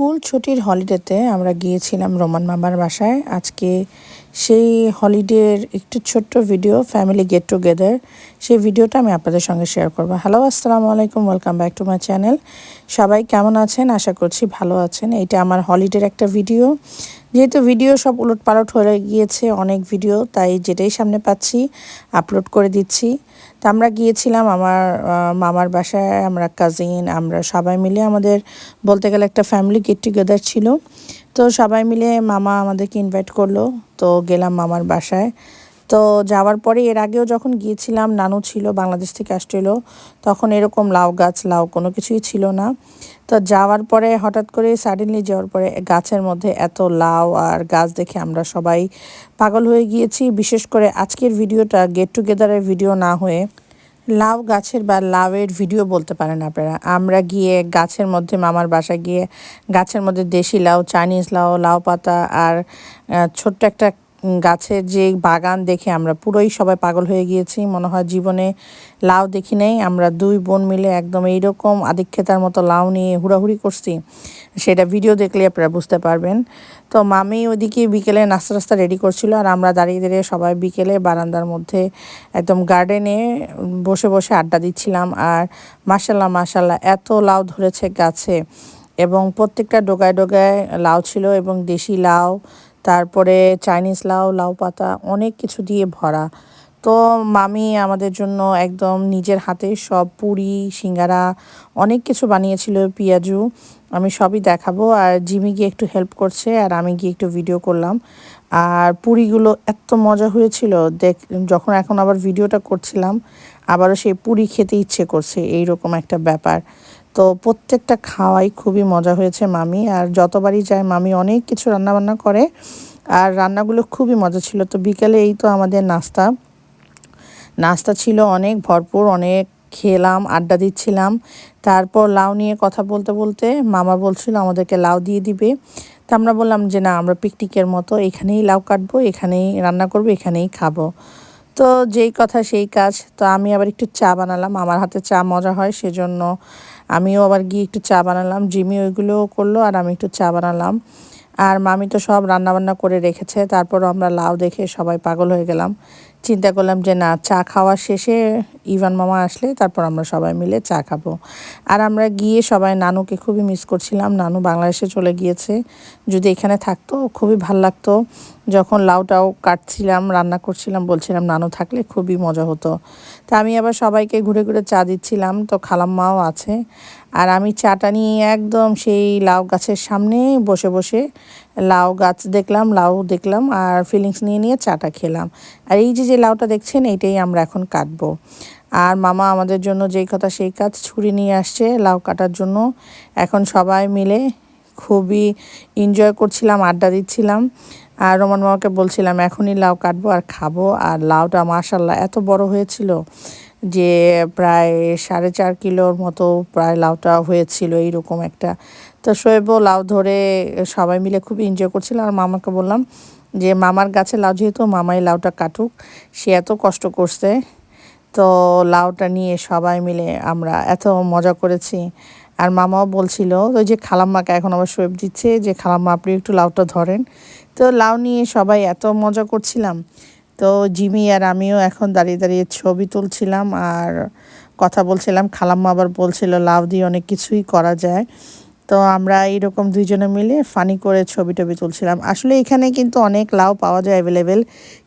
School ছুটির হলিডেতে আমরা গিয়েছিলাম রোমান মামার বাসায়। আজকে সেই হলিডের একটু ছোট্ট ভিডিও ফ্যামিলি গেট টুগেদার সেই ভিডিওটা আমি আপনাদের সঙ্গে শেয়ার করব। হ্যালো আসসালামু আলাইকুম welcome back to my channel সবাই কেমন আছেন? আশা করছি ভালো আছেন। এটা আমার হলিডের একটা ভিডিও যেহেতু ভিডিও সব উলট পালট হয়ে গিয়েছে, অনেক ভিডিও তাই যেটাই সামনে পাচ্ছি আপলোড করে দিচ্ছি। তো আমরা গিয়েছিলাম আমার মামার বাসায়, আমরা কাজিন আমরা সবাই মিলে আমাদের বলতে গেলে একটা ফ্যামিলি গেট টুগেদার ছিল। তো সবাই মিলে মামা আমাদেরকে ইনভাইট করল। তো গেলাম মামার বাসায়। তো যাওয়ার পরে এর আগেও যখন গিয়েছিলাম, নানু ছিল বাংলাদেশ থেকে আসছিল, তখন এরকম লাউ গাছ, লাউ কোনো কিছুই ছিল না। তো যাওয়ার পরে হঠাৎ করে সাডেনলি যাওয়ার পরে গাছের মধ্যে এত লাউ আর গাছ দেখে আমরা সবাই পাগল হয়ে গিয়েছি। বিশেষ করে আজকের ভিডিওটা গেট টুগেদারের ভিডিও না হয়ে লাউ গাছের বা লাউয়ের ভিডিও বলতে পারেন আপনারা। আমরা গিয়ে গাছের মধ্যে, মামার বাসায় গিয়ে গাছের মধ্যে দেশি লাউ চাইনিজ লাউ লাউ পাতা আর ছোট্ট একটা গাছের যে বাগান দেখে আমরা পুরোই সবাই পাগল হয়ে গিয়েছি। মনে হয় জীবনে লাউ দেখি নেই। আমরা দুই বোন মিলে একদম এইরকম আদিক্ষেতার মতো লাউ নিয়ে হুড়াহুড়ি করছি। সেটা ভিডিও দেখলে আপনারা বুঝতে পারবেন। তো মামি ওইদিকে বিকেলে নাস্তা রাস্তা রেডি করছিল আর আমরা দাঁড়িয়ে দাঁড়িয়ে সবাই বিকেলে বারান্দার মধ্যে একদম গার্ডেনে বসে বসে আড্ডা দিচ্ছিলাম। আর মাসাল্লাহ মাসাল্লাহ এত লাউ ধরেছে গাছে। এবং প্রত্যেকটা ডোগায় ডোগায় লাউ ছিল এবং দেশি লাউ তারপরে চাইনিজ লাউ লাউ পাতা অনেক কিছু দিয়ে ভরা। তো মামি আমাদের জন্য একদম নিজের হাতে সব পুরি, সিঙ্গারা, অনেক কিছু বানিয়েছিল, পিঁয়াজু। আমি সবই দেখাবো আর জিমি গিয়ে একটু হেল্প করছে আর আমি গিয়ে একটু ভিডিও করলাম। আর পুরিগুলো এত মজা হয়েছিল। দেখ, যখন এখন আবার ভিডিওটা করছিলাম, আবারও সেই পুরি খেতে ইচ্ছে করছে এই রকম একটা ব্যাপার। তো প্রত্যেকটা খাওয়াই খুবই মজা হয়েছে মামি। আর যতবারই যায়, মামি অনেক কিছু রান্নাবান্না করে। আর রান্নাগুলো খুবই মজা ছিল। তো বিকালে এই তো আমাদের নাস্তা। নাস্তা ছিল অনেক ভরপুর, অনেক খেলাম, আড্ডা দিচ্ছিলাম। তারপর লাউ নিয়ে কথা বলতে বলতে মামা বলছিল, আমাদেরকে লাউ দিয়ে দিবে। তা আমরা বললাম যে, না, আমরা পিকনিকের মতো এখানেই লাউ কাটবো, এখানেই রান্না করব, এখানেই খাব। তো যেই কথা, সেই কাজ। তো আমি আবার একটু চা বানালাম। আমার হাতে চা মজা হয়, সেজন্য আমিও আবার গিয়ে একটু চা বানালাম জিমি ওইগুলোও করল আর আমি একটু চা বানালাম। আর মামি তো সব রান্নাবান্না করে রেখেছে, তারপরও আমরা লাউ দেখে সবাই পাগল হয়ে গেলাম। চিন্তা করলাম যে, না, চা খাওয়া শেষে ইভান মামা আসলে তারপর আমরা সবাই মিলে চা খাব। আর আমরা গিয়ে সবাই নানুকে খুবই মিস করছিলাম। নানু বাংলাদেশে চলে গিয়েছে। যদি এখানে থাকতো, খুবই ভালো লাগতো। যখন লাউটাও কাটছিলাম, রান্না করছিলাম, বলছিলাম, নানু থাকলে খুবই মজা হতো। তা আমি আবার সবাইকে ঘুরে ঘুরে চা দিচ্ছিলাম। তো খালাম্মাও আছে। আর আমি চাটা নিয়ে একদম সেই লাউ গাছের সামনে বসে বসে লাউ গাছ দেখলাম, লাউ দেখলাম, আর ফিলিংস নিয়ে নিয়ে চাটা খেলাম। আর এই যে যে লাউটা দেখছেন, এইটাই আমরা এখন কাটবো। আর মামা আমাদের জন্য যেই কথা সেই কাজ ছুরি নিয়ে আসছে লাউ কাটার জন্য। এখন সবাই মিলে খুবই এনজয় করছিলাম, আড্ডা দিচ্ছিলাম। আর রোমান মামাকে বলছিলাম, এখনই লাউ কাটবো আর খাব। আর লাউটা মাশাল্লাহ এত বড় হয়েছিল যে প্রায় সাড়ে চার কিলোর মতো প্রায় লাউটা হয়েছিল এইরকম একটা। তো শোয়েবও লাউ ধরে সবাই মিলে খুব এনজয় করছিল। আর মামাকে বললাম যে মামার গাছে লাউ, যেহেতু মামাই লাউটা কাটুক, সে এত কষ্ট করছে। তো লাউটা নিয়ে সবাই মিলে আমরা এত মজা করেছি। আর মামাও বলছিল, ওই যে খালাম্মাকে এখন আবার শোয়েব দিচ্ছে, যে খালাম্মা আপনি একটু লাউটা ধরেন। তো লাউ নিয়ে সবাই এত মজা করছিলাম। তো জিমি আর আমিও এখন দাঁড়িয়ে দাঁড়িয়ে ছবি তুলছিলাম আর কথা বলছিলাম। খালাম্মা আবার বলছিল, লাউ দিয়ে অনেক কিছুই করা যায়। তো আমরা এইরকম দুইজনে মিলে ফানি করে ছবি টবি তুলছিলাম। আসলে এখানে কিন্তু অনেক লাউ পাওয়া যায় অ্যাভেলেবেল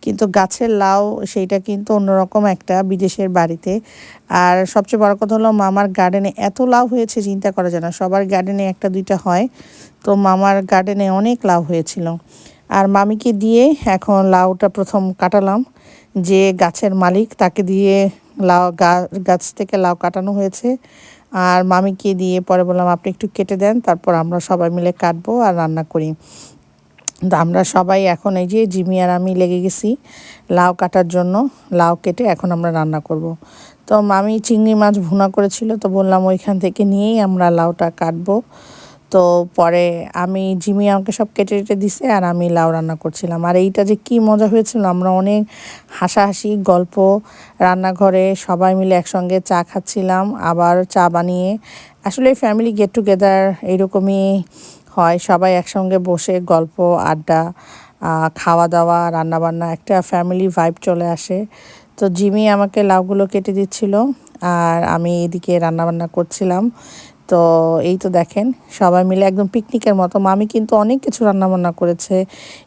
কিন্তু গাছের লাউ সেইটা কিন্তু অন্যরকম একটা বিদেশের বাড়িতে। আর সবচেয়ে বড় কথা হলো মামার গার্ডেনে এত লাউ হয়েছে, চিন্তা করা যায় না, সবার গার্ডেনে একটা দুইটা হয়। তো মামার গার্ডেনে অনেক লাউ হয়েছিল। আর মামিকে দিয়ে এখন লাউটা প্রথম কাটালাম। যে গাছের মালিক তাকে দিয়ে লাউ গাছ থেকে লাউ কাটানো হয়েছে। আর মামিকে দিয়ে পরে বললাম, আপনি একটু কেটে দেন, তারপর আমরা সবাই মিলে কাটবো আর রান্না করি তো আমরা সবাই এখন এই যে জিমি আর আমি লেগে গেছি লাউ কাটার জন্য, লাউ কেটে এখন আমরা রান্না করব। তো মামি চিংড়ি মাছ ভুনা করেছিল, তো বললাম ওইখান থেকে নিয়েই আমরা লাউটা কাটবো তো পরে আমি জিমি আমাকে সব কেটে কেটে দিছে আর আমি লাউ রান্না করছিলাম। আর এইটা যে কি মজা হয়েছিল, আমরা অনেক হাসাহাসি, গল্প, রান্নাঘরে সবাই মিলে একসঙ্গে চা খাচ্ছিলাম, আবার চা বানিয়ে। আসলে ফ্যামিলি গেট টুগেদার এইরকমই হয়, সবাই একসঙ্গে বসে গল্প, আড্ডা খাওয়া দাওয়া রান্নাবান্না, একটা ফ্যামিলি ভাইব চলে আসে। তো জিমি আমাকে লাউগুলো কেটে দিচ্ছিল, আর আমি এদিকে রান্নাবান্না করছিলাম। তো এই তো দেখেন, সবাই মিলে একদম পিকনিকের মতো। মামি কিন্তু অনেক কিছু রান্নাবান্না করেছে।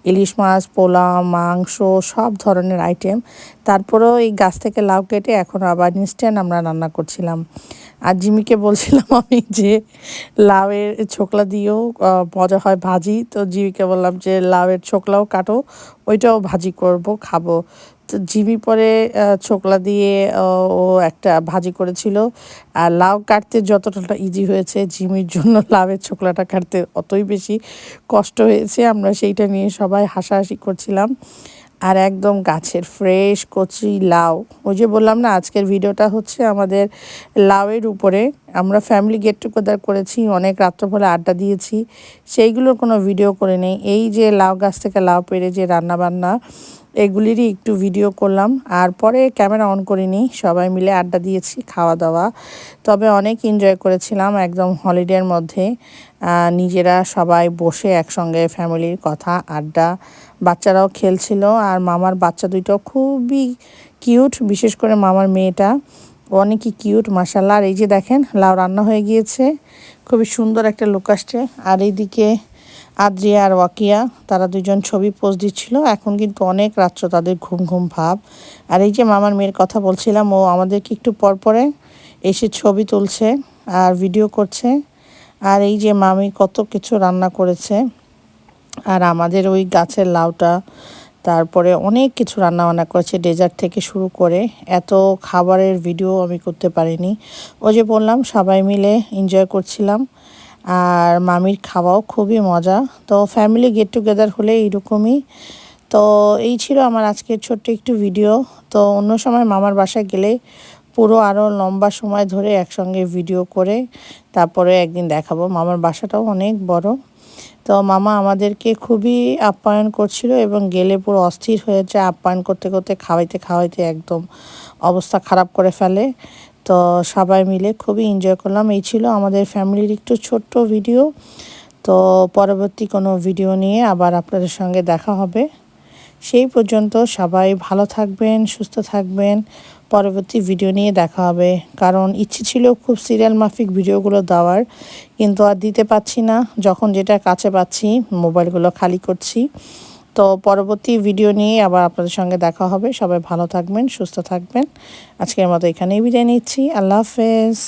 ইলিশ মাছ, পোলাও, মাংস, সব ধরনের আইটেম তারপরেও এই গাছ থেকে লাউ কেটে এখন আবার ইনস্ট্যান্ট আমরা রান্না করছিলাম। আর জিমিকে বলছিলাম আমি যে লাউয়ের ছোকলা দিয়েও মজা হয় ভাজি। তো জিমিকে বললাম যে লাউয়ের ছোকলাও কাটো, ওইটাও ভাজি করব, খাব। জিমি পরে ছোকলা দিয়ে, ও একটা ভাজি করেছিল। আর লাউ কাটতে যতটা ইজি হয়েছে, জিমির জন্য লাউয়ের ছোকলাটা কাটতে অতই বেশি কষ্ট হয়েছে। আমরা সেইটা নিয়ে সবাই হাসাহাসি করছিলাম। আর একদম গাছের ফ্রেশ কচি লাউ। ওই যে বললাম না, আজকের ভিডিওটা হচ্ছে আমাদের লাউয়ের উপরে। আমরা ফ্যামিলি গেট টুগেদার করেছি, অনেক রাত্রবেলা আড্ডা দিয়েছি। সেইগুলোর কোনো ভিডিও করে নেই। এই যে লাউ গাছ থেকে লাউ পেরে যে রান্না বান্না এগুলিরই একটু ভিডিও করলাম। আর পরে ক্যামেরা অন করিনি, সবাই মিলে আড্ডা দিয়েছি খাওয়া দাওয়া তবে অনেক এনজয় করেছিলাম একদম হলিডের মধ্যে। নিজেরা সবাই বসে একসঙ্গে ফ্যামিলির কথা, আড্ডা। বাচ্চারাও খেলছিল, আর মামার বাচ্চা দুইটাও খুবই কিউট বিশেষ করে মামার মেয়েটা। অনেকই কিউট মাসাল্লাহ আর এই যে দেখেন, লাউ রান্না হয়ে গিয়েছে। খুবই সুন্দর একটা লুক আসছে। আর এইদিকে আদ্রিয়া আর ওয়াকিয়া, তারা দুজন ছবি পোস্ট দিচ্ছিল। এখন কিন্তু অনেক রাত্র তাদের ঘুম ঘুম ভাব। আর এই যে মামার মেয়ের কথা বলছিলাম, ও আমাদেরকে একটু পর পরে এসে ছবি তুলছে আর ভিডিও করছে। আর এই যে মামি কত কিছু রান্না করেছে। আর আমাদের ওই গাছের লাউটা, তারপরে অনেক কিছু রান্না বান্না করেছে ডেজার্ট থেকে শুরু করে। এত খাবারের ভিডিও আমি করতে পারিনি। ওই যে বললাম, সবাই মিলে এনজয় করছিলাম। আর মামির খাওয়াও খুবই মজা। তো ফ্যামিলি গেট টুগেদার হলে এইরকমই। তো এই ছিল আমার আজকের ছোট্ট একটু ভিডিও তো অন্য সময় মামার বাসায় গেলে পুরো আরও লম্বা সময় ধরে একসঙ্গে ভিডিও করে, তারপরে একদিন দেখাবো। মামার বাসাটাও অনেক বড়। তো মামা আমাদেরকে খুবই আপ্যায়ন করছিল এবং গেলে পুরো অস্থির হয়েছে আপ্যায়ন করতে করতে খাওয়াইতে খাওয়াইতে একদম অবস্থা খারাপ করে ফেলে। তো সবাই মিলে খুবই এনজয় করলাম। এই ছিল আমাদের ফ্যামিলির একটু ছোট্ট ভিডিও তো পরবর্তী কোনো ভিডিও নিয়ে আবার আপনাদের সঙ্গে দেখা হবে। সেই পর্যন্ত সবাই ভালো থাকবেন, সুস্থ থাকবেন। পরবর্তী ভিডিও নিয়ে দেখা হবে। কারণ ইচ্ছে ছিল খুব সিরিয়াল মাফিক ভিডিওগুলো দেওয়ার, কিন্তু আর দিতে পাচ্ছি না। যখন যেটা কাছে পাচ্ছি মোবাইলগুলো খালি করছি। তো পরবর্তী ভিডিও নিয়ে আবার আপনাদের সঙ্গে দেখা হবে। সবাই ভালো থাকবেন, সুস্থ থাকবেন। আজকের মতো এখানেই বিদায় নিচ্ছি। আল্লাহ হাফেজ।